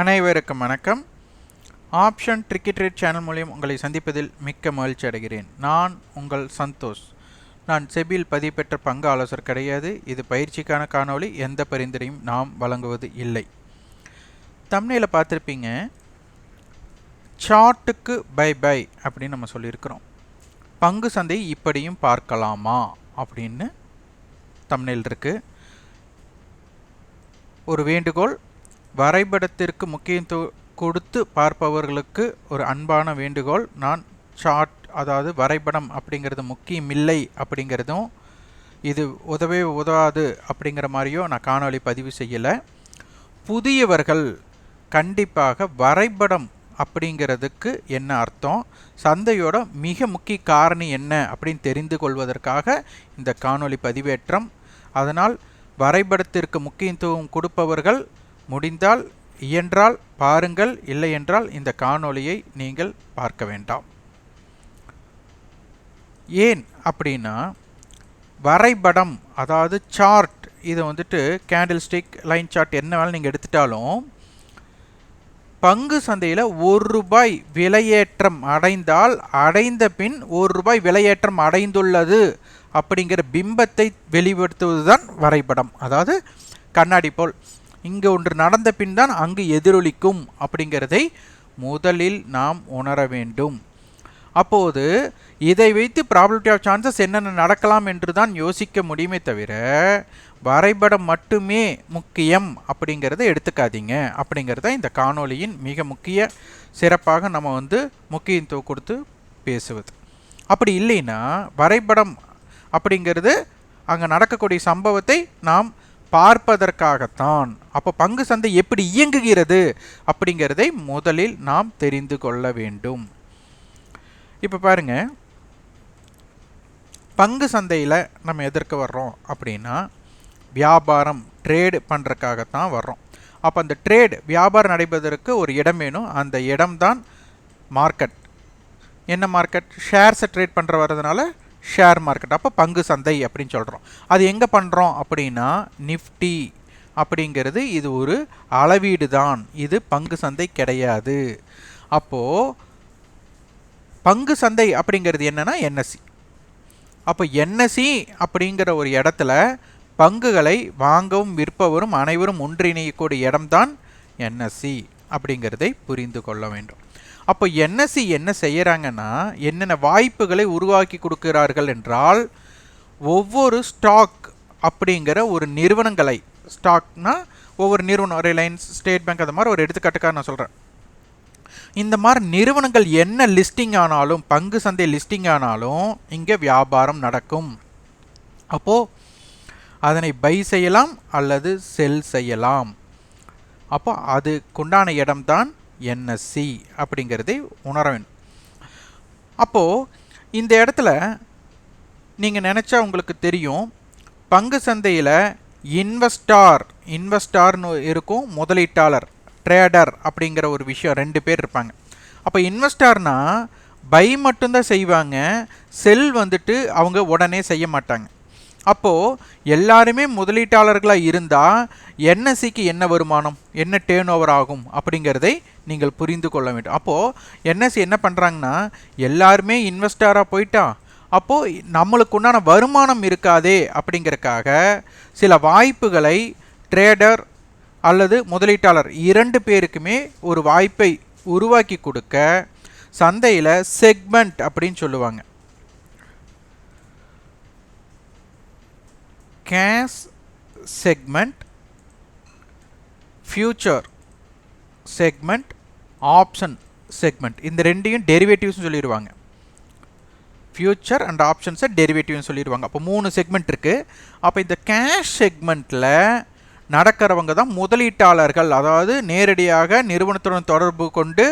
அனைவருக்கும் வணக்கம். Option ட்ரிக்கிட்ரேட் channel மூலியம் உங்களை சந்திப்பதில் மிக்க மகிழ்ச்சி அடைகிறேன். நான் உங்கள் சந்தோஷ். நான் செபியில் பதிவு பெற்ற பங்கு ஆலோசகர் கிடையாது. இது பயிற்சிக்கான காணொளி. எந்த பரிந்துரையும் நாம் வழங்குவது இல்லை. தம்னையில் பார்த்துருப்பீங்க. சார்ட்டுக்கு பை பை அப்படின்னு நம்ம சொல்லியிருக்கிறோம். பங்கு சந்தை இப்படியும் பார்க்கலாமா அப்படின்னு தம்னையில் இருக்குது ஒரு வேண்டுகோள் வரைபடத்திற்கு முக்கியத்துவம் கொடுத்து பார்ப்பவர்களுக்கு ஒரு அன்பான வேண்டுகோள். நான் சார்ட் அதாவது வரைபடம் அப்படிங்கிறது முக்கியமில்லை அப்படிங்கிறதும் இது உதவே உதவாது அப்படிங்கிற மாதிரியோ நான் காணொளி பதிவு செய்யலை. புதியவர்கள் கண்டிப்பாக வரைபடம் அப்படிங்கிறதுக்கு என்ன அர்த்தம்? சந்தையோட மிக முக்கிய காரணி என்ன அப்படின்னு தெரிந்து கொள்வதற்காக இந்த காணொளி பதிவேற்றம். அதனால் வரைபடத்திற்கு முக்கியத்துவம் கொடுப்பவர்கள் முடிந்தால் இயன்றால் பாருங்கள் இல்லையென்றால் இந்த காணொளியை நீங்கள் பார்க்க வேண்டாம். ஏன் அப்படின்னா வரைபடம் அதாவது சார்ட் இதை வந்துட்டு கேண்டில் ஸ்டிக் லைன் சார்ட் என்ன வேணாலும் நீங்கள் எடுத்துட்டாலும் பங்கு சந்தையில் ஒரு ரூபாய் விலையேற்றம் அடைந்தால் அடைந்த பின் ஒரு ரூபாய் விலையேற்றம் அடைந்துள்ளது அப்படிங்கிற பிம்பத்தை வெளிப்படுத்துவது தான் வரைபடம். அதாவது கண்ணாடி போல் இங்கே ஒன்று நடந்த பின் தான் அங்கு எதிரொலிக்கும் அப்படிங்கிறதை முதலில் நாம் உணர வேண்டும். அப்போது இதை வைத்து ப்ராபிலிட்டி ஆஃப் சான்சஸ் என்னென்ன நடக்கலாம் என்று தான் யோசிக்க முடியுமே தவிர வரைபடம் மட்டுமே முக்கியம் அப்படிங்கிறத எடுத்துக்காதீங்க. அப்படிங்கிறத இந்த காணொளியின் மிக முக்கிய சிறப்பாக நம்ம வந்து முக்கியத்துவம் கொடுத்து பேசுவது. அப்படி இல்லைன்னா வரைபடம் அப்படிங்கிறது அங்கே நடக்கக்கூடிய சம்பவத்தை நாம் பார்ப்பதற்காகத்தான். அப்போ பங்கு சந்தை எப்படி இயங்குகிறது அப்படிங்கிறதை முதலில் நாம் தெரிந்து கொள்ள வேண்டும். இப்போ பாருங்க. பங்கு சந்தையில் நம்ம எதற்கு வர்றோம் அப்படின்னா வியாபாரம் ட்ரேடு பண்ணுறக்காகத்தான் வர்றோம். அப்போ அந்த ட்ரேட் வியாபாரம் நடைபெறுவதற்கு ஒரு இடம் வேணும். அந்த இடம்தான் மார்க்கெட் என்ன மார்க்கெட் ஷேர்ஸை ட்ரேட் பண்ணுற வர்றதுனால ஷேர் மார்க்கெட். அப்போ பங்கு சந்தை அப்படின்னு சொல்கிறோம் அது எங்கே பண்ணுறோம் அப்படின்னா நிஃப்டி அப்படிங்கிறது இது ஒரு அளவீடு தான். இது பங்கு சந்தை கிடையாது. அப்போது பங்கு சந்தை அப்படிங்கிறது என்னென்னா என்எஸ்சி. அப்போ என்எஸ்சி அப்படிங்கிற ஒரு இடத்துல பங்குகளை வாங்கவும் விற்பவரும் அனைவரும் ஒன்றிணையக்கூடிய இடம்தான் என்எஸ்சி அப்படிங்கிறதை புரிந்து கொள்ள வேண்டும். அப்போ என்எஸ்சி என்ன செய்கிறாங்கன்னா என்னென்ன வாய்ப்புகளை உருவாக்கி கொடுக்கிறார்கள் என்றால் ஒவ்வொரு ஸ்டாக் அப்படிங்கிற ஒரு நிறுவனங்களை ஸ்டாக்னா ஒவ்வொரு நிறுவனம் ரிலையன்ஸ் ஸ்டேட் பேங்க் அந்த மாதிரி ஒரு எடுத்துக்காட்டுக்காக நான் சொல்கிறேன் இந்த மாதிரி நிறுவனங்கள் என்ன லிஸ்டிங் ஆனாலும் பங்கு சந்தை லிஸ்டிங் ஆனாலும் இங்கே வியாபாரம் நடக்கும். அப்போது அதனை பை செய்யலாம் அல்லது செல் செய்யலாம். அப்போ அதுக்குண்டான இடம்தான் என்எஸ்சி அப்படிங்கிறதை உணர வேண்டும் அப்போது இந்த இடத்துல நீங்கள் நினச்சா உங்களுக்கு தெரியும் பங்கு சந்தையில் இன்வெஸ்டார் இன்வெஸ்டார்னு இருக்கும் முதலீட்டாளர் ட்ரேடர் அப்படிங்கிற ஒரு விஷயம் ரெண்டு பேர் இருப்பாங்க. அப்போ இன்வெஸ்டார்னா பை மட்டும்தான் செய்வாங்க செல் வந்துட்டு அவங்க உடனே செய்ய மாட்டாங்க. அப்போது எல்லாருமே முதலீட்டாளர்களாக இருந்தால் என்எஸ்சிக்கு என்ன வருமானம்? என்ன டேர்ன் ஓவர் ஆகும்? அப்படிங்கிறதை நீங்கள் புரிந்து கொள்ள வேண்டும். அப்போது என்எஸ்சி என்ன பண்ணுறாங்கன்னா எல்லாருமே இன்வெஸ்டராக போயிட்டா. அப்போது நம்மளுக்கு உண்டான வருமானம் இருக்காதே அப்படிங்கிறக்காக சில வாய்ப்புகளை ட்ரேடர் அல்லது முதலீட்டாளர் இரண்டு பேருக்குமே ஒரு வாய்ப்பை உருவாக்கி கொடுக்க சந்தையில் செக்மெண்ட் அப்படின்னு சொல்லுவாங்க. Cash segment future segment option segment. இந்த ரெண்டையும் டெரிவேட்டிவ்ஸ்னு சொல்லிடுவாங்க. ஃபியூச்சர் அண்ட் ஆப்ஷன்ஸை டெரிவேட்டிவ்னு சொல்லிடுவாங்க. அப்போ மூணு செக்மெண்ட் இருக்குது அப்போ இந்த கேஷ் செக்மெண்ட்டில் நடக்கிறவங்க தான் முதலீட்டாளர்கள். அதாவது நேரடியாக நிறுவனத்துடன் தொடர்பு கொண்டு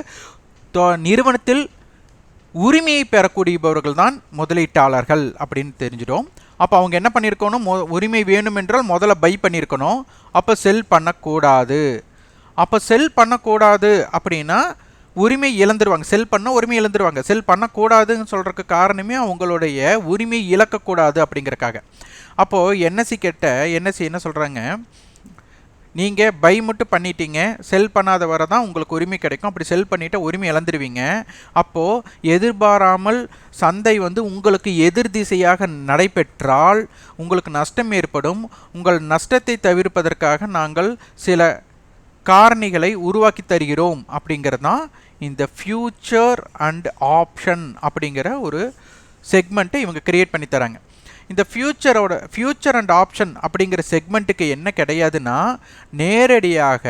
நிறுவனத்தில் உரிமையை பெறக்கூடியவர்கள் தான் முதலீட்டாளர்கள் அப்படின்னு தெரிஞ்சிடும். அப்போ அவங்க என்ன பண்ணியிருக்கணும் உரிமை வேணுமென்றால் முதல்ல பை பண்ணியிருக்கணும் அப்போ செல் பண்ணக்கூடாது. அப்போ செல் பண்ணக்கூடாது அப்படின்னா உரிமை இழந்துருவாங்க. செல் பண்ண உரிமை இழந்துருவாங்க. செல் பண்ணக்கூடாதுன்னு சொல்கிறதுக்கு காரணமே அவங்களுடைய உரிமை இழக்கக்கூடாது அப்படிங்கிறக்காக. அப்போது என்எஸ்சி கெட்ட என்எஸ்சி என்ன சொல்கிறாங்க நீங்கள் பை மட்டும் பண்ணிட்டீங்க செல் பண்ணாத வரை தான் உங்களுக்கு உரிமை கிடைக்கும். அப்படி செல் பண்ணிவிட்டு உரிமை இழந்துருவீங்க. அப்போது எதிர்பாராமல் சந்தை வந்து உங்களுக்கு எதிர் திசையாக நடைபெற்றால் உங்களுக்கு நஷ்டம் ஏற்படும். உங்கள் நஷ்டத்தை தவிர்ப்பதற்காக நாங்கள் சில காரணிகளை உருவாக்கி தருகிறோம் அப்படிங்கிறது தான் இந்த ஃப்யூச்சர் அண்ட் ஆப்ஷன் அப்படிங்கிற ஒரு செக்மெண்ட்டை இவங்க கிரியேட் பண்ணி தராங்க. இந்த ஃப்யூச்சரோட ஃப்யூச்சர் அண்ட் ஆப்ஷன் அப்படிங்கிற செக்மெண்ட்டுக்கு என்ன கிடையாதுன்னா நேரடியாக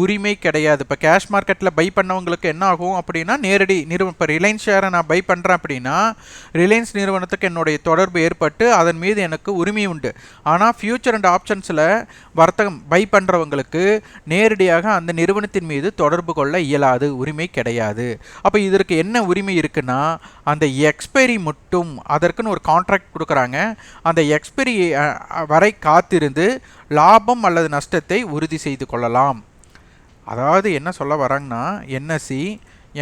உரிமை கிடையாது. இப்போ கேஷ் மார்க்கெட்டில் பை பண்ணவங்களுக்கு என்ன ஆகும் அப்படின்னா நேரடி நிறுவனம் இப்போ ரிலையன்ஸ் ஷேரை நான் பை பண்ணுறேன் அப்படின்னா ரிலையன்ஸ் நிறுவனத்துக்கு என்னுடைய தொடர்பு ஏற்பட்டு அதன் மீது எனக்கு உரிமை உண்டு. ஆனால் ஃபியூச்சர் அண்ட் ஆப்ஷன்ஸில் வர்த்தகம் பை பண்ணுறவங்களுக்கு நேரடியாக அந்த நிறுவனத்தின் மீது தொடர்பு கொள்ள இயலாது உரிமை கிடையாது. அப்போ இதற்கு என்ன உரிமை இருக்குன்னா அந்த எக்ஸ்பைரி மட்டும் அதற்குன்னு ஒரு கான்ட்ராக்ட் கொடுக்குறாங்க. அந்த எக்ஸ்பைரி வரை காத்திருந்து லாபம் அல்லது நஷ்டத்தை உறுதி செய்து கொள்ளலாம். அதாவது என்ன சொல்ல வராங்கன்னா என்எஸ்சி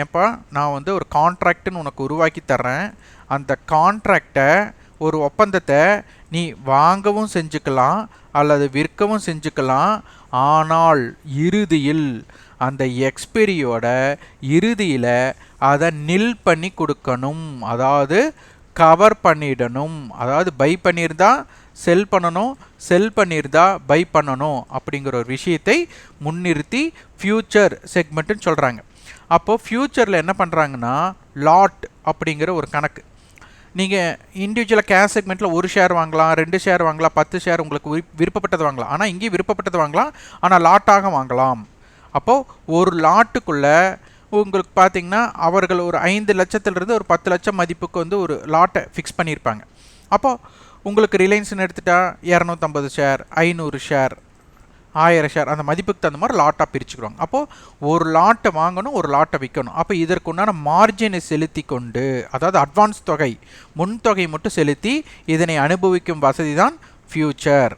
ஏன்பா நான் வந்து ஒரு கான்ட்ராக்டுன்னு உனக்கு உருவாக்கி தர்றேன். அந்த கான்ட்ராக்டை ஒரு ஒப்பந்தத்தை நீ வாங்கவும் செஞ்சுக்கலாம் அல்லது விற்கவும் செஞ்சுக்கலாம். ஆனால் இறுதியில் அந்த எக்ஸ்பெரியோட இறுதியில் அதை நில் பண்ணி கொடுக்கணும். அதாவது கவர் பண்ணிடணும். அதாவது பை பண்ணியிருந்தால் செல் பண்ணணும் செல் பண்ணியிருந்தா பை பண்ணணும் அப்படிங்கிற ஒரு விஷயத்தை முன்னிறுத்தி ஃப்யூச்சர் செக்மெண்ட்டுன்னு சொல்கிறாங்க அப்போது ஃப்யூச்சரில் என்ன பண்ணுறாங்கன்னா லாட் அப்படிங்கிற ஒரு கணக்கு. நீங்கள் இண்டிவிஜுவலாக கேஷ் செக்மெண்ட்டில் ஒரு ஷேர் வாங்கலாம் ரெண்டு ஷேர் வாங்கலாம் பத்து ஷேர் உங்களுக்கு விருப்பப்பட்டது வாங்கலாம். ஆனால் இங்கேயும் விருப்பப்பட்டது வாங்கலாம் ஆனால் லாட்டாக வாங்கலாம். அப்போது ஒரு லாட்டுக்குள்ளே உங்களுக்கு பார்த்தீங்கன்னா அவர்கள் ஒரு ஐந்து லட்சத்துலேருந்து ஒரு பத்து லட்சம் மதிப்புக்கு வந்து ஒரு லாட்டை ஃபிக்ஸ் பண்ணியிருப்பாங்க. அப்போது உங்களுக்கு ரிலையன்ஸ்னு எடுத்துட்டா இரநூத்தம்பது ஷேர் ஐநூறு ஷேர் ஆயிரம் ஷேர் அந்த மதிப்புக்கு தகுந்த மாதிரி லாட்டாக பிரிச்சுக்கிறோங்க அப்போது ஒரு லாட்டை வாங்கணும் ஒரு லாட்டை விற்கணும் அப்போ இதற்குண்டான மார்ஜினை செலுத்தி கொண்டு அதாவது அட்வான்ஸ் தொகை முன்தொகை மட்டும் செலுத்தி இதனை அனுபவிக்கும் வசதி தான் ஃப்யூச்சர்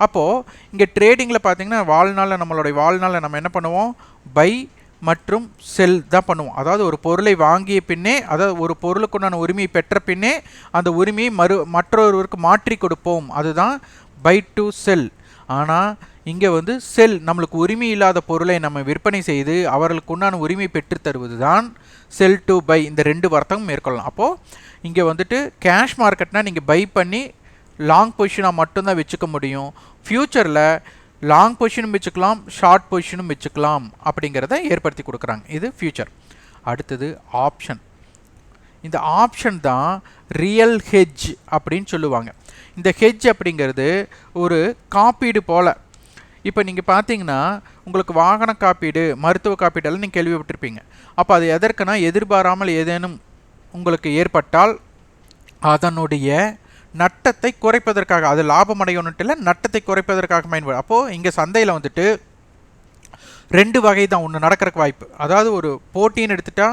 அப்போது இங்கே ட்ரேடிங்கில் பார்த்தீங்கன்னா வாழ்நாளில் நம்மளுடைய வாழ்நாளில் நம்ம என்ன பண்ணுவோம்? பை மற்றும் செல் தான் பண்ணுவோம். அதாவது ஒரு பொருளை வாங்கிய பின்னே அதாவது ஒரு பொருளுக்குண்டான உரிமையை பெற்ற பின்னே அந்த உரிமையை மறு மற்றொருவருக்கு மாற்றி கொடுப்போம். அதுதான் பை டு செல் ஆனால் இங்கே வந்து செல் நம்மளுக்கு உரிமை இல்லாத பொருளை நம்ம விற்பனை செய்து அவர்களுக்கு உண்டான உரிமை பெற்று தருவது தான் செல் டு பை இந்த ரெண்டு வர்த்தகம் மேற்கொள்ளலாம். அப்போது இங்கே வந்துட்டு கேஷ் மார்க்கெட்னால் நீங்கள் பை பண்ணி லாங் பொசிஷனாக மட்டும்தான் வச்சுக்க முடியும். ஃப்யூச்சரில் லாங் பொசிஷனும் வச்சுக்கலாம் ஷார்ட் பொசிஷனும் வச்சுக்கலாம் அப்படிங்கிறத ஏற்படுத்தி கொடுக்குறாங்க. இது ஃப்யூச்சர் அடுத்தது ஆப்ஷன் இந்த ஆப்ஷன் தான் ரியல் ஹெஜ் அப்படின்னு சொல்லுவாங்க. இந்த ஹெஜ் அப்படிங்கிறது ஒரு காப்பீடு போல். இப்போ நீங்கள் பார்த்தீங்கன்னா உங்களுக்கு வாகன காப்பீடு மருத்துவ காப்பீடெல்லாம் நீங்கள் கேள்விப்பட்டிருப்பீங்க. அப்போ அது எதற்குனா எதிர்பாராமல் ஏதேனும் உங்களுக்கு ஏற்பட்டால் அதனுடைய நட்டத்தை குறைப்பதற்காக அது லாபம் அடையணுன்ட்டு இல்லை நட்டத்தை குறைப்பதற்காக பயன்படும் அப்போது இங்கே சந்தையில் வந்துட்டு ரெண்டு வகை தான் ஒன்று நடக்கிறக்கு வாய்ப்பு. அதாவது ஒரு போட்டின்னு எடுத்துட்டா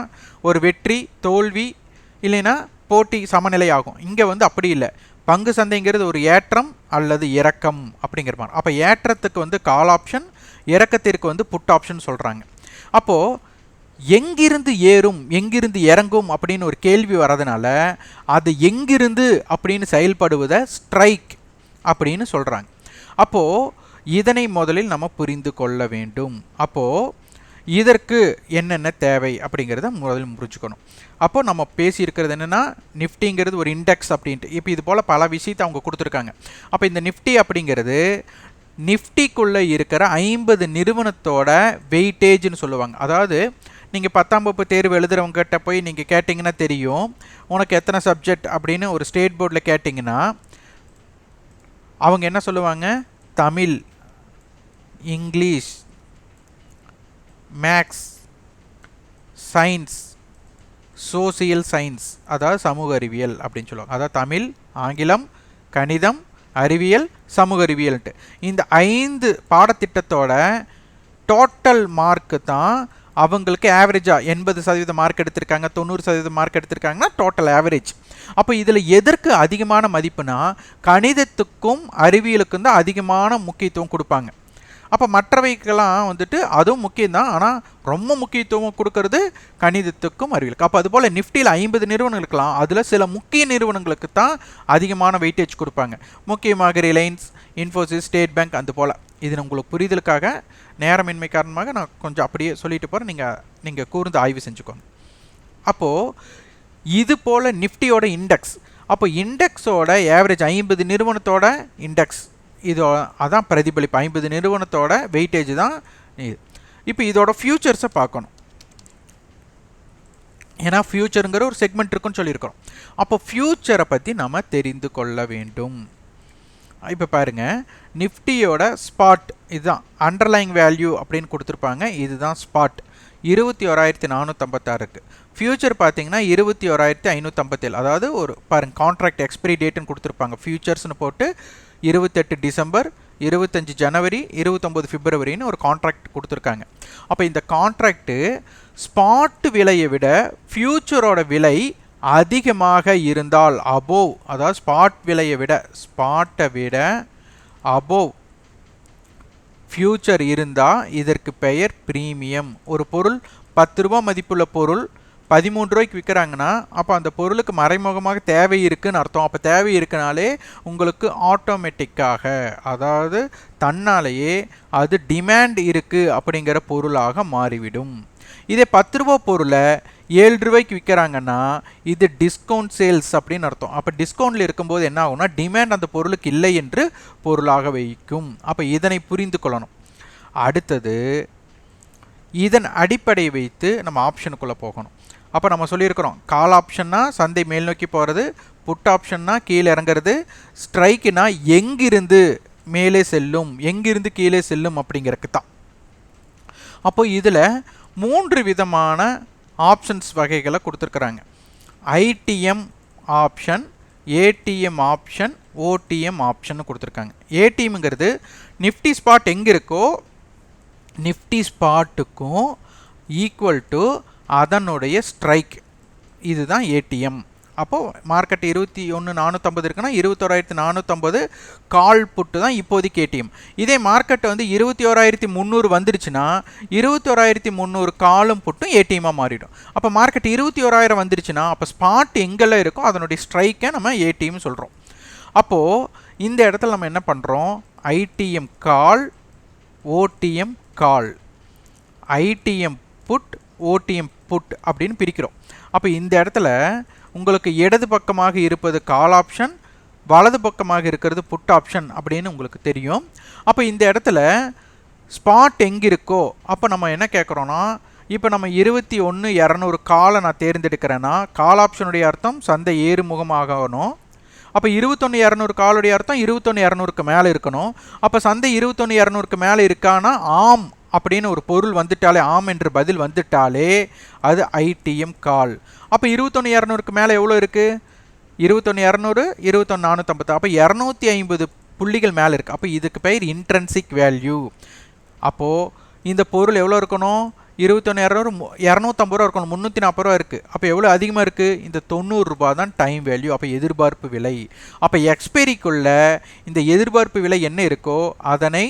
ஒரு வெற்றி தோல்வி இல்லைன்னா போட்டி சமநிலை ஆகும். இங்கே வந்து அப்படி இல்லை. பங்கு சந்தைங்கிறது ஒரு ஏற்றம் அல்லது இறக்கம் அப்படிங்கிற மாதிரி. அப்போ ஏற்றத்துக்கு வந்து கால் ஆப்ஷன் இறக்கத்திற்கு வந்து புட் ஆப்ஷன் சொல்கிறாங்க அப்போது எங்கிருந்து ஏறும் எங்கிருந்து இறங்கும் அப்படின்னு ஒரு கேள்வி வரதுனால அது எங்கிருந்து அப்படின்னு செயல்படுவதை ஸ்ட்ரைக் அப்படின்னு சொல்கிறாங்க அப்போது இதனை முதலில் நம்ம புரிந்து கொள்ள வேண்டும். அப்போது இதற்கு என்னென்ன தேவை அப்படிங்கிறத முதலில் புரிஞ்சுக்கணும். அப்போது நம்ம பேசியிருக்கிறது என்னென்னா நிஃப்டிங்கிறது ஒரு இண்டெக்ஸ் அப்படின்ட்டு. இப்போ இது போல் பல விஷயத்தை அவங்க கொடுத்துருக்காங்க. அப்போ இந்த நிஃப்டி அப்படிங்கிறது நிஃப்டிக்குள்ளே இருக்கிற ஐம்பது நிறுவனத்தோட வெயிட்டேஜ்னு சொல்லுவாங்க. அதாவது நீங்கள் பத்தாம் வகுப்பு தேர்வு எழுதுகிறவங்ககிட்ட போய் நீங்கள் கேட்டிங்கன்னா தெரியும். உனக்கு எத்தனை சப்ஜெக்ட் அப்படின்னு ஒரு ஸ்டேட் போர்டில் கேட்டிங்கன்னா அவங்க என்ன சொல்லுவாங்க? Tamil English maths science social science அதாவது சமூக அறிவியல் அப்படின்னு சொல்லுவாங்க. அதாவது தமிழ் ஆங்கிலம் கணிதம் அறிவியல் சமூக அறிவியல்ட்டு இந்த ஐந்து பாடத்திட்டத்தோட டோட்டல் மார்க்கு தான் அவங்களுக்கு ஆவரேஜாக எண்பது சதவீத மார்க் எடுத்திருக்காங்க தொண்ணூறு சதவீத மார்க் எடுத்திருக்காங்கன்னா டோட்டல் ஆவரேஜ் அப்போ இதில் எதற்கு அதிகமான மதிப்புனா கணிதத்துக்கும் அறிவியலுக்கும் தான் அதிகமான முக்கியத்துவம் கொடுப்பாங்க. அப்போ மற்றவைக்கெல்லாம் வந்துட்டு அதுவும் முக்கியம்தான். ஆனால் ரொம்ப முக்கியத்துவம் கொடுக்கறது கணிதத்துக்கும் அறிவியலுக்கு அப்போ அதுபோல் நிஃப்டியில் ஐம்பது நிறுவனங்களுக்கெல்லாம் அதில் சில முக்கிய நிறுவனங்களுக்கு தான் அதிகமான வெயிட்டேஜ் கொடுப்பாங்க. முக்கியமாக ரிலையன்ஸ் இன்ஃபோசிஸ் ஸ்டேட் பேங்க் அது போல். இது உங்களுக்கு புரிதலுக்காக நேரமின்மை காரணமாக நான் கொஞ்சம் அப்படியே சொல்லிட்டு போகிறேன் நீங்கள் நீங்கள் கூர்ந்து ஆய்வு செஞ்சுக்கோங்க. அப்போது இது போல் நிஃப்டியோட இண்டெக்ஸ் அப்போ இண்டெக்ஸோட ஏவரேஜ் ஐம்பது நிறுவனத்தோட இண்டெக்ஸ் இதோ அதான் பிரதிபலிப்பு. ஐம்பது நிறுவனத்தோட வெயிட்டேஜ் தான் இது. இப்போ இதோட ஃப்யூச்சர்ஸை பார்க்கணும். ஏன்னா ஃப்யூச்சருங்கிற ஒரு செக்மெண்ட் இருக்குன்னு சொல்லியிருக்கிறோம். அப்போ ஃப்யூச்சரை பற்றி நம்ம தெரிந்து கொள்ள வேண்டும். இப்போ பாருங்க. நிஃப்டியோட ஸ்பாட் இதுதான். அண்டர்லைங் வேல்யூ அப்படின்னு கொடுத்துருப்பாங்க. இதுதான் ஸ்பாட் இருபத்தி ஓராயிரத்தி நானூற்றம்பத்தாறுக்கு ஃபியூச்சர் பார்த்தீங்கன்னா இருபத்தி ஓராயிரத்தி ஐநூற்றம்பத்தேழு அதாவது ஒரு பாருங்க கான்ட்ராக்ட் எக்ஸ்பிரி டேட்டுன்னு கொடுத்துருப்பாங்க. ஃபியூச்சர்ஸ்னு போட்டு இருபத்தெட்டு டிசம்பர் இருபத்தஞ்சி ஜனவரி இருபத்தொம்போது பிப்ரவரின்னு ஒரு கான்ட்ராக்ட் கொடுத்துருக்காங்க. அப்போ இந்த கான்ட்ராக்ட்டு ஸ்பாட் விலையை விட ஃப்யூச்சரோட விலை அதிகமாக இருந்தால் அபோவ் அதாவது ஸ்பாட் விலையை விட ஸ்பாட்டை விட அபோவ் ஃப்யூச்சர் இருந்தால் இதற்கு பெயர் ப்ரீமியம் ஒரு பொருள் பத்து ரூபா மதிப்புள்ள பொருள் பதிமூன்று ரூபாய்க்கு விற்கிறாங்கன்னா அப்போ அந்த பொருளுக்கு மறைமுகமாக தேவை இருக்குன்னு அர்த்தம். அப்போ தேவை இருக்குனாலே உங்களுக்கு ஆட்டோமேட்டிக்காக அதாவது தன்னாலேயே அது டிமாண்ட் இருக்குது அப்படிங்கிற பொருளாக மாறிவிடும். இதே பத்து ரூபா பொருளை ஏழு ரூபாய்க்கு விற்கிறாங்கன்னா இது டிஸ்கவுண்ட் சேல்ஸ் அப்படின்னு அர்த்தம். அப்போ டிஸ்கவுண்டில் இருக்கும்போது என்ன ஆகும்னா டிமாண்ட் அந்த பொருளுக்கு இல்லை என்று பொருளாக வைக்கும். அப்போ இதனை புரிந்து கொள்ளணும். அடுத்தது இதன் அடிப்படையை வைத்து நம்ம ஆப்ஷனுக்குள்ளே போகணும். அப்போ நம்ம சொல்லியிருக்கிறோம் கால் ஆப்ஷன்னா சந்தை மேல் நோக்கி போகிறது புட் ஆப்ஷன்னா கீழே இறங்குறது ஸ்ட்ரைக்குனா எங்கிருந்து மேலே செல்லும் எங்கிருந்து கீழே செல்லும் அப்படிங்கிறதுக்கு தான் அப்போ இதில் மூன்று விதமான ஆப்ஷன்ஸ் வகைகளை கொடுத்துருக்குறாங்க. ITM option ATM option OTM option கொடுத்துருக்காங்க. ஏடிஎம்ங்கிறது நிஃப்டி ஸ்பாட் எங்கே இருக்கோ நிஃப்டி ஸ்பாட்டுக்கும் ஈக்குவல் டு அதனுடைய ஸ்ட்ரைக் இதுதான் ஏடிஎம் அப்போது மார்க்கெட் இருபத்தி ஒன்று நானூற்றம்பது இருக்குன்னா இருபத்தோராயிரத்தி நானூற்றம்பது கால் புட்டு தான் இப்போதைக்கு ஏடிஎம் இதே மார்க்கெட் வந்து இருபத்தி ஓராயிரத்தி முந்நூறு வந்துருச்சுன்னா இருபத்தோராயிரத்தி முந்நூறு காலும் புட்டும் ஏடிஎம்மாக மாறிடும். அப்போ மார்க்கெட் இருபத்தி ஓராயிரம் வந்துருச்சுன்னா அப்போ ஸ்பாட் எங்கெல்லாம் இருக்கோ அதனுடைய ஸ்ட்ரைக்கை நம்ம ஏடிஎம் சொல்கிறோம் அப்போது இந்த இடத்துல நம்ம என்ன பண்ணுறோம் ITM call OTM call. ITM put OTM put அப்படின்னு பிரிக்கிறோம். அப்போ இந்த இடத்துல உங்களுக்கு இடது பக்கமாக இருப்பது கால் ஆப்ஷன் வலது பக்கமாக இருக்கிறது புட் ஆப்ஷன் அப்படின்னு உங்களுக்கு தெரியும். அப்போ இந்த இடத்துல ஸ்பாட் எங்கே இருக்கோ அப்போ நம்ம என்ன கேட்குறோன்னா இப்போ நம்ம இருபத்தி ஒன்று இரநூறு காலை நான் தேர்ந்தெடுக்கிறேன்னா கால் ஆப்ஷனுடைய அர்த்தம் சந்தை ஏறுமுகமாகணும் அப்போ இருபத்தொன்று இரநூறு காலுடைய அர்த்தம் இருபத்தொன்று இரநூறுக்கு மேலே இருக்கணும். அப்போ சந்தை இருபத்தொன்று இரநூறுக்கு மேலே இருக்கான்னா ஆம் அப்படின்னு ஒரு பொருள் வந்துட்டாலே ஆம் என்று பதில் வந்துட்டாலே அது ஐடிஎம் கால். அப்போ இருபத்தொன்று இரநூறுக்கு மேலே எவ்வளோ இருக்குது இருபத்தொன்று இரநூறு இருபத்தொன்று நானூற்றம்பத்து அப்போ இரநூத்தி ஐம்பது புள்ளிகள் மேலே இருக்குது அப்போ இதுக்கு பெயர் இன்ட்ரென்சிக் வேல்யூ அப்போது இந்த பொருள் எவ்வளோ இருக்கணும்? இருபத்தொன்னாயிரம் ரூபா இரநூத்தம்பது ரூபா இருக்கணும். முந்நூற்றி நாற்பது ரூபா இருக்குது அப்போ எவ்வளோ அதிகமாக இருக்குது இந்த தொண்ணூறுரூபா தான் டைம் வேல்யூ. அப்போ எதிர்பார்ப்பு விலை. அப்போ எக்ஸ்பைரிக்குள்ள இந்த எதிர்பார்ப்பு விலை என்ன இருக்கோ அதனை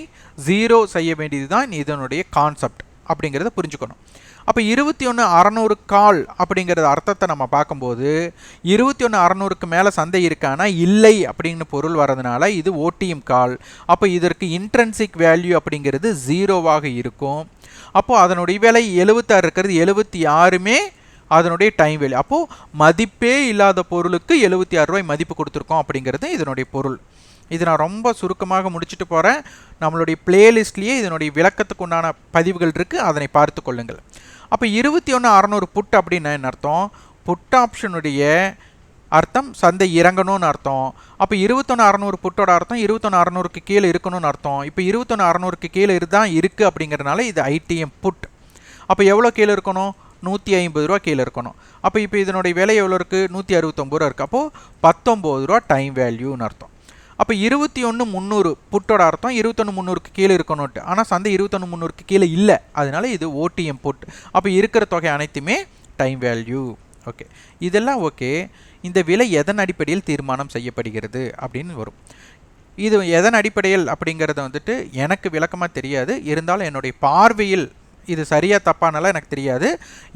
ஜீரோ செய்ய வேண்டியது தான் இதனுடைய கான்செப்ட் அப்படிங்கிறத புரிஞ்சுக்கணும். அப்போ இருபத்தி ஒன்று அறநூறு கால் அப்படிங்கிறது அர்த்தத்தை நம்ம பார்க்கும்போது இருபத்தி ஒன்று அறநூறுக்கு மேலே சந்தை இருக்கானா? இல்லை அப்படின்னு பொருள் வரதுனால இது ஓடிஎம் கால். அப்போ இதற்கு இன்ட்ரென்சிக் வேல்யூ அப்படிங்கிறது ஜீரோவாக இருக்கும். அப்போது அதனுடைய விலை எழுபத்தாறு இருக்கிறது எழுபத்தி ஆறுமே அதனுடைய டைம் வேல்யூ அப்போது மதிப்பே இல்லாத பொருளுக்கு எழுபத்தி ஆறு ரூபாய் மதிப்பு கொடுத்துருக்கோம் அப்படிங்கிறது இதனுடைய பொருள். இது நான் ரொம்ப சுருக்கமாக முடிச்சுட்டு போகிறேன் நம்மளுடைய பிளேலிஸ்ட்லேயே இதனுடைய விளக்கத்துக்கு உண்டான பதிவுகள் இருக்குது அதனை பார்த்து கொள்ளுங்கள். அப்போ இருபத்தி ஒன்று அறநூறு புட் அப்படின்னா என்ன அர்த்தம்? புட் ஆப்ஷனுடைய அர்த்தம் சந்தை இறங்கணும்னு அர்த்தம். அப்போ இருபத்தொன்று அறநூறு புட்டோட அர்த்தம் இருபத்தொன்று அறநூறுக்கு கீழே இருக்கணும்னு அர்த்தம். இப்போ இருபத்தொன்று அறநூறுக்கு கீழே தான் இருக்குது அப்படிங்கிறதுனால இது ஐடிஎம் புட். அப்போ எவ்வளோ கீழே இருக்கணும்? நூற்றி ஐம்பது ரூபா கீழே இருக்கணும். அப்போ இப்போ இதனுடைய விலை எவ்வளோ இருக்குது நூற்றி அறுபத்தொம்பது ரூபா இருக்குது அப்போது பத்தொம்போது ரூபா டைம் வேல்யூன்னு அர்த்தம். அப்போ இருபத்தி ஒன்று முந்நூறு புட்டோட அர்த்தம் இருபத்தொன்று முந்நூறுக்கு கீழே இருக்கணும்ட்டு. ஆனால் சந்தை இருபத்தொன்று முந்நூறுக்கு கீழே இல்லை. அதனால இது ஓடிஎம் புட் அப்போ இருக்கிற தொகை அனைத்துமே டைம் வேல்யூ. ஓகே. இதெல்லாம் ஓகே. இந்த விலை எதன் அடிப்படையில் தீர்மானம் செய்யப்படுகிறது அப்படின்னு வரும். இது எதன் அடிப்படையில் அப்படிங்கிறத வந்துட்டு எனக்கு விளக்கமாக தெரியாது. இருந்தாலும் என்னுடைய பார்வையில் இது சரியாக தப்பானலாம் எனக்கு தெரியாது.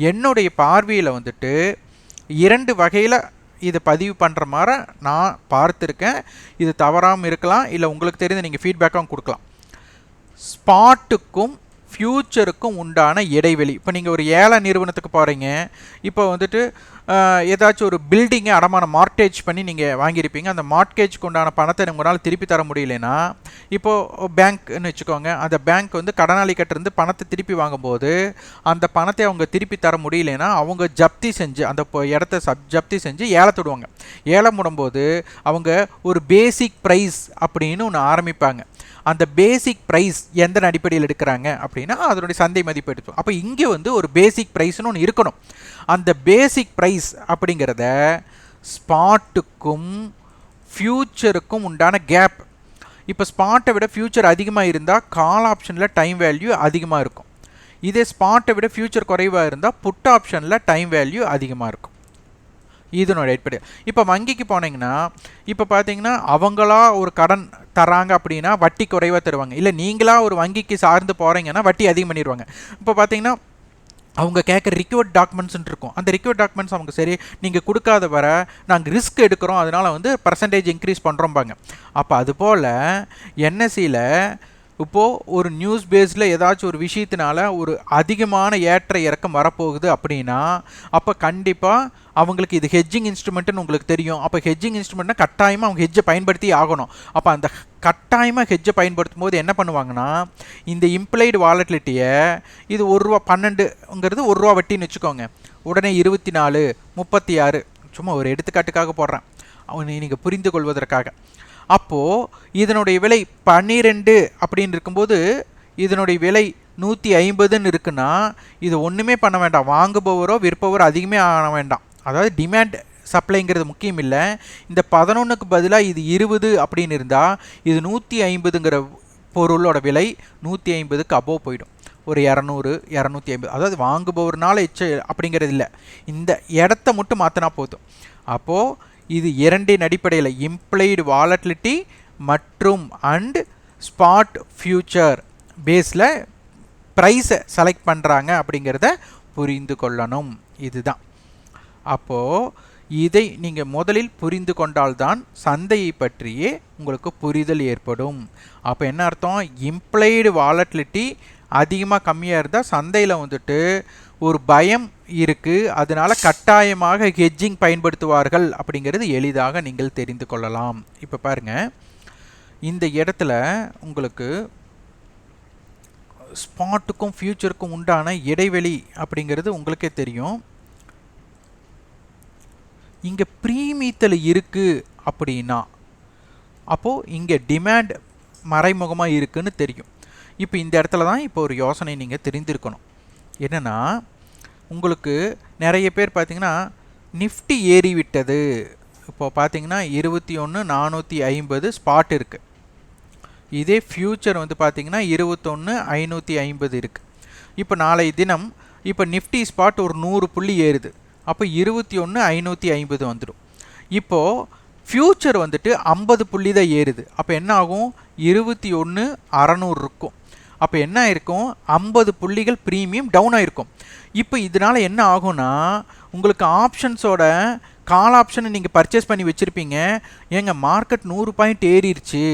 என்னுடைய பார்வையில் வந்துட்டு இரண்டு வகையில் இதை பதிவு பண்ணுற மாதிரி நான் பார்த்துருக்கேன். இது தவறாமல் இருக்கலாம் இல்லை உங்களுக்கு தெரிந்து நீங்கள் ஃபீட்பேக்காகவும் கொடுக்கலாம். ஸ்பாட்டுக்கும் ஃப்யூச்சருக்கும் உண்டான இடைவெளி. இப்போ நீங்கள் ஒரு ஏல நிறுவனத்துக்கு போகிறீங்க இப்போ வந்துட்டு ஏதாச்சும் ஒரு பில்டிங்கை அடமான மார்ட்டேஜ் பண்ணி நீங்கள் வாங்கியிருப்பீங்க. அந்த மார்ட்கேஜ்க்கு உண்டான பணத்தை உங்களால் திருப்பி தர முடியலனா இப்போது பேங்க்னு வச்சுக்கோங்க. அந்த பேங்க் வந்து கடனாளி கட்டிருந்து பணத்தை திருப்பி வாங்கும்போது அந்த பணத்தை அவங்க திருப்பி தர முடியலனா அவங்க ஜப்தி செஞ்சு அந்த இடத்த சப் ஜப்தி செஞ்சு ஏலத்துடுவாங்க ஏலம் விடும்போது அவங்க ஒரு பேசிக் ப்ரைஸ் அப்படின்னு ஒன்று ஆரம்பிப்பாங்க. அந்த பேசிக் ப்ரைஸ் எந்த அடிப்படையில் எடுக்கிறாங்க அப்படின்னா அதனுடைய சந்தை மதிப்பு எடுத்தோம் அப்போ இங்கே வந்து ஒரு பேசிக் ப்ரைஸ்னு ஒன்று இருக்கணும். அந்த பேசிக் ப்ரைஸ் அப்படிங்கிறத ஸ்பாட்டுக்கும் ஃப்யூச்சருக்கும் உண்டான கேப் இப்போ ஸ்பாட்டை விட ஃப்யூச்சர் அதிகமாக இருந்தால் கால் ஆப்ஷனில் டைம் வேல்யூ அதிகமாக இருக்கும். இதே ஸ்பாட்டை விட ஃப்யூச்சர் குறைவாக இருந்தால் புட் ஆப்ஷனில் டைம் வேல்யூ அதிகமாக இருக்கும். இதனோட அடிப்படை. இப்போ வங்கிக்கு போனீங்கன்னா இப்போ பார்த்தீங்கன்னா அவங்களா ஒரு கடன் தராங்க அப்படின்னா வட்டி குறைவாக தருவாங்க. இல்லை நீங்களாக ஒரு வங்கிக்கு சார்ந்து போகிறீங்கன்னா வட்டி அதிகம் பண்ணிடுவாங்க இப்போ பார்த்தீங்கன்னா அவங்க கேட்குற ரிக்வர்ட் டாக்குமெண்ட்ஸ்னு இருக்கும். அந்த ரிக்வர்ட் டாக்குமெண்ட்ஸ் அவங்க சரி நீங்கள் கொடுக்காத வர நாங்கள் ரிஸ்க் எடுக்கிறோம். அதனால் வந்து பர்சன்டேஜ் இன்க்ரீஸ் பண்ணுறோம்பாங்க அப்போ அதுபோல் என்எஸ்சியில் இப்போது ஒரு நியூஸ் பேஸில் ஏதாச்சும் ஒரு விஷயத்தினால ஒரு அதிகமான ஏற்ற இறக்கம் வரப்போகுது அப்படின்னா அப்போ கண்டிப்பாக அவங்களுக்கு இது ஹெஜ்ஜிங் இன்ஸ்ட்ருமெண்ட்டுன்னு உங்களுக்கு தெரியும். அப்போ ஹெஜ்ஜிங் இன்ஸ்ட்ருமெண்ட்னா கட்டாயமாக அவங்க ஹெட்ஜை பயன்படுத்தி ஆகணும். அப்போ அந்த கட்டாயமாக ஹெட்ஜை பயன்படுத்தும் போது என்ன பண்ணுவாங்கன்னா இந்த இம்ப்ளைடு வாலட்டிலிட்டியை இது ஒரு ரூபா பன்னெண்டுங்கிறது ஒரு ரூபா வட்டின்னு வச்சுக்கோங்க. உடனே இருபத்தி நாலு முப்பத்தி ஆறு சும்மா ஒரு எடுத்துக்காட்டுக்காக போடுறேன். அவனை நீங்கள் புரிந்து கொள்வதற்காக. அப்போது இதனுடைய விலை பன்னிரெண்டு அப்படின்னு இருக்கும்போது இதனுடைய விலை நூற்றி ஐம்பதுன்னு இருக்குன்னா இது ஒன்றுமே பண்ண வேண்டாம். வாங்குபவரோ விற்பவரோ அதிகமே ஆன வேண்டாம். அதாவது டிமாண்ட் சப்ளைங்கிறது முக்கியம் இல்லை. இந்த பதினொன்றுக்கு பதிலாக இது இருபது அப்படின்னு இருந்தால் இது நூற்றி ஐம்பதுங்கிற பொருளோட விலை நூற்றி ஐம்பதுக்கு அபோவ் போயிடும். ஒரு இரநூறு இரநூத்தி ஐம்பது. அதாவது வாங்குபவர்னால எச்ச அப்படிங்கிறது இல்லை. இந்த இடத்த மட்டும் மாற்றினா போதும். அப்போது இது இரண்டின் அடிப்படையில் இம்ப்ளைடு வாலட்டிலிட்டி மற்றும் அண்ட் ஸ்பாட் ஃபியூச்சர் பேஸில் ப்ரைஸை செலக்ட் பண்ணுறாங்க அப்படிங்கிறத புரிந்து கொள்ளணும். இதுதான். அப்போது இதை நீங்கள் முதலில் புரிந்து கொண்டால்தான் சந்தையை பற்றியே உங்களுக்கு புரிதல் ஏற்படும். அப்போ என்ன அர்த்தம்? இம்ப்ளைடு வாலட்டிலிட்டி அதிகமாக கம்மியாக இருந்தால் சந்தையில் வந்துட்டு ஒரு பயம் இருக்குது அதனால் கட்டாயமாக ஹெட்ஜிங் பயன்படுத்துவார்கள் அப்படிங்கிறது எளிதாக நீங்கள் தெரிந்து கொள்ளலாம். இப்போ பாருங்கள் இந்த இடத்துல உங்களுக்கு ஸ்பாட்டுக்கும் ஃப்யூச்சருக்கும் உண்டான இடைவெளி அப்படிங்கிறது உங்களுக்கே தெரியும். இங்கே ப்ரீமீத்தல் இருக்குது அப்படின்னா அப்போது இங்கே டிமாண்ட் மறைமுகமாக இருக்குன்னு தெரியும். இப்போ இந்த இடத்துல தான் இப்போ ஒரு யோசனை நீங்கள் தெரிந்திருக்கணும். என்னென்னா உங்களுக்கு நிறைய பேர் பார்த்தீங்கன்னா நிஃப்டி ஏறி விட்டது இப்போ பார்த்தீங்கன்னா இருபத்தி ஒன்று நானூற்றி ஐம்பது ஸ்பாட் இருக்குது இதே ஃப்யூச்சர் வந்து பார்த்திங்கன்னா இருபத்தொன்று ஐநூற்றி ஐம்பது இருக்குது இப்போ நாளை தினம் இப்போ நிஃப்டி ஸ்பாட் ஒரு நூறு புள்ளி ஏறுது. அப்போ இருபத்தி ஒன்று ஐநூற்றி ஐம்பது வந்துடும் இப்போது ஃப்யூச்சர் வந்துட்டு ஐம்பது புள்ளி தான் ஏறுது. அப்போ என்ன ஆகும்? இருபத்தி ஒன்று அறநூறு இருக்கும். அப்போ என்ன ஆயிருக்கும்? ஐம்பது புள்ளிகள் ப்ரீமியம் டவுன் ஆயிருக்கும். இப்போ இதனால் என்ன ஆகும்னா உங்களுக்கு ஆப்ஷன்ஸோட கால் ஆப்ஷனை நீங்கள் பர்ச்சேஸ் பண்ணி வச்சுருப்பீங்க. ஏங்க மார்க்கெட் நூறு பாயிண்ட் ஏறிடுச்சு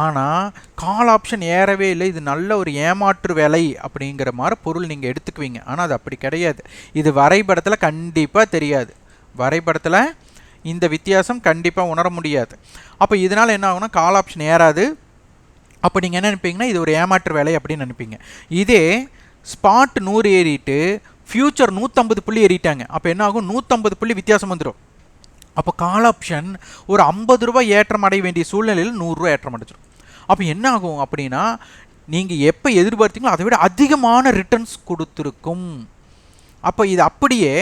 ஆனால் கால் ஆப்ஷன் ஏறவே இல்லை. இது நல்ல ஒரு ஏமாற்று வேலை அப்படிங்கிற மாதிரி பொருள் நீங்கள் எடுத்துக்குவீங்க. ஆனால் அது அப்படி கிடையாது. இது வரைபடத்தில் கண்டிப்பாக தெரியாது. வரைபடத்தில் இந்த வித்தியாசம் கண்டிப்பாக உணர முடியாது. அப்போ இதனால் என்ன ஆகும்னா கால் ஆப்ஷன் ஏறாது. அப்போ நீங்கள் என்ன நினைப்பீங்கன்னா இது ஒரு ஏமாற்று வேலை அப்படின்னு நினைப்பீங்க. இதே ஸ்பாட் நூறு ஏறிட்டு ஃப்யூச்சர் நூற்றம்பது புள்ளி ஏறிட்டாங்க. அப்போ என்ன ஆகும்? நூற்றம்பது புள்ளி வித்தியாசம் வந்துடும் அப்போ கால் ஆப்ஷன் ஒரு ஐம்பது ரூபாய் ஏற்றம் அடைய வேண்டிய சூழ்நிலையில் நூறுரூவா ஏற்றம் அடைச்சிடும் அப்போ என்ன ஆகும் அப்படின்னா நீங்கள் எப்போ எதிர்பார்த்தீங்களோ அதை விட அதிகமான ரிட்டர்ன்ஸ் கொடுத்துருக்கும். அப்போ இது அப்படியே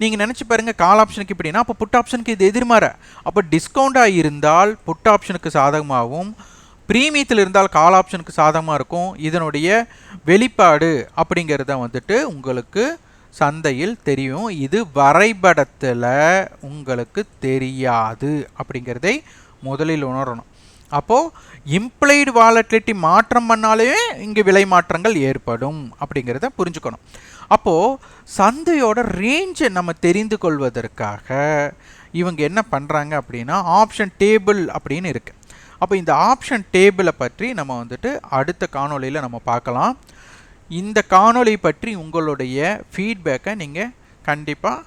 நீங்கள் நினச்சி பாருங்கள் கால் ஆப்ஷனுக்கு இப்படின்னா அப்போ புட் ஆப்ஷனுக்கு இது எதிர்மாற. அப்போ டிஸ்கவுண்ட்டாக இருந்தால் புட் ஆப்ஷனுக்கு சாதகமாகவும் ப்ரீமியத்தில் இருந்தால் கால் ஆப்ஷனுக்கு சாதகமாக இருக்கும். இதனுடைய வெளிப்பாடு அப்படிங்கிறத வந்துட்டு உங்களுக்கு சந்தையில் தெரியும். இது வரைபடத்தில் உங்களுக்கு தெரியாது அப்படிங்கிறதை முதலில் உணரணும். அப்போது இம்ப்ளைடு வாலட்டிலிட்டி மாற்றம் பண்ணாலே இங்கே விலை மாற்றங்கள் ஏற்படும் அப்படிங்கிறத புரிஞ்சுக்கணும். அப்போது சந்தையோட ரேஞ்சை நம்ம தெரிந்து கொள்வதற்காக இவங்க என்ன பண்ணுறாங்க அப்படின்னா ஆப்ஷன் டேபிள் அப்படின்னு இருக்குது அப்போ இந்த ஆப்ஷன் டேபிளை பற்றி நம்ம வந்துட்டு அடுத்த காணொளியில் நம்ம பார்க்கலாம். இந்த காணொளி பற்றி உங்களுடைய ஃபீட்பேக்கை நீங்கள் கண்டிப்பாக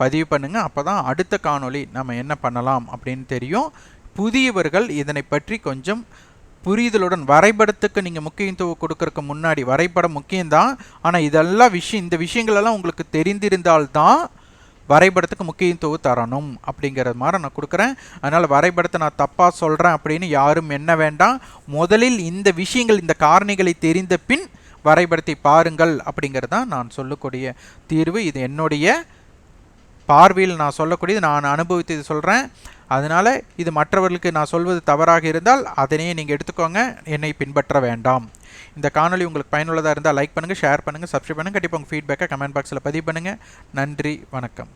பதிவு பண்ணுங்கள் அப்போ தான் அடுத்த காணொளி நம்ம என்ன பண்ணலாம் அப்படின்னு தெரியும். புதியவர்கள் இதனை பற்றி கொஞ்சம் புரிதலுடன் வரைபடத்துக்கு நீங்கள் முக்கியத்துவம் கொடுக்கறதுக்கு முன்னாடி வரைபடம் முக்கியம்தான். ஆனால் இதெல்லாம் விஷயம் இந்த விஷயங்களெல்லாம் உங்களுக்கு தெரிந்திருந்தால்தான் வரைபடத்துக்கு முக்கியத்துவம் தரணும் அப்படிங்கிற மாதிரி நான் கொடுக்குறேன். அதனால் வரைபடத்தை நான் தப்பாக சொல்கிறேன் அப்படின்னு யாரும் என்ன வேண்டாம். முதலில் இந்த விஷயங்கள் இந்த காரணிகளை தெரிந்த பின் வரைபடத்தை பாருங்கள் அப்படிங்கிறது தான் நான் சொல்லக்கூடிய தீர்வு. இது என்னுடைய பார்வையில் நான் சொல்லக்கூடியது நான் அனுபவித்தது சொல்கிறேன் அதனால் இது மற்றவர்களுக்கு நான் சொல்வது தவறாக இருந்தால் அதனையே நீங்கள் எடுத்துக்கோங்க. என்னை பின்பற்ற வேண்டாம். இந்த காணொளி உங்களுக்கு பயனுள்ளதாக இருந்தால் லைக் பண்ணுங்கள் ஷேர் பண்ணுங்கள் சப்ஸ்கிரைப் பண்ணுங்கள் கண்டிப்பாக உங்கள் ஃபீட்பேக்கை கமெண்ட் பாக்ஸில் பதிவு பண்ணுங்கள் நன்றி வணக்கம்.